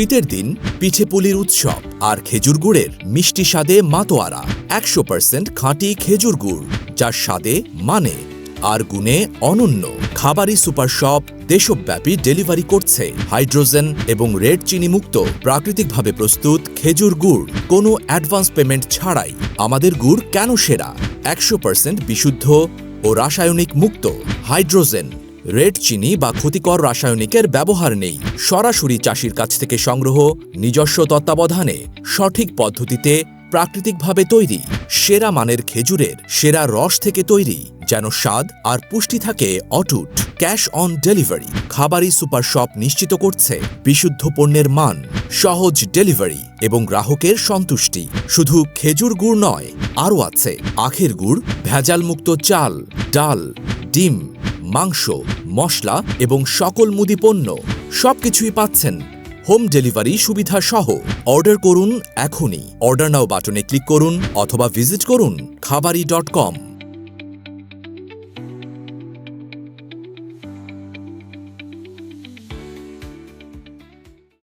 শীতের দিন পিঠে পুলির উৎসব আর খেজুর গুড়ের মিষ্টি স্বাদে মাতোয়ারা একশো পার্সেন্ট খাঁটি খেজুর গুড়, যার স্বাদে মানে আর গুণে অনন্য। খাবারি সুপার শপ, দেশব্যাপী ডেলিভারি করছে। হাইড্রোজেন এবং রেড চিনি মুক্ত, প্রাকৃতিকভাবে প্রস্তুত খেজুর গুড়। কোনো অ্যাডভান্স পেমেন্ট ছাড়াই আমাদের গুড় কেন সেরা? একশো পার্সেন্ট বিশুদ্ধ ও রাসায়নিক মুক্ত হাইড্রোজেন। রেড চিনি বা ক্ষতিকর রাসায়নিকের ব্যবহার নেই। সরাসরি চাষির কাছ থেকে সংগ্রহ, নিজস্ব তত্ত্বাবধানে, সঠিক পদ্ধতিতে, প্রাকৃতিকভাবে তৈরি, সেরা মানের খেজুরের সেরা রস থেকে তৈরি, যেন স্বাদ আর পুষ্টি থাকে অটুট। ক্যাশ অন ডেলিভারি, খাবারই সুপার শপ নিশ্চিত করছে বিশুদ্ধ পণ্যের মান, সহজ ডেলিভারি এবং গ্রাহকের সন্তুষ্টি। শুধু খেজুর গুড় নয়, আরও আছে, আখের গুড়, ভেজালমুক্ত চাল, ডাল, ডিম মাংস, মশলা এবং সকল মুদি পণ্য সবকিছুই পাচ্ছেন। হোম ডেলিভারি সুবিধা সহ অর্ডার করুন এখনই। অর্ডার নাও বাটনে ক্লিক করুন অথবা ভিজিট করুন খাবারি ডট কম।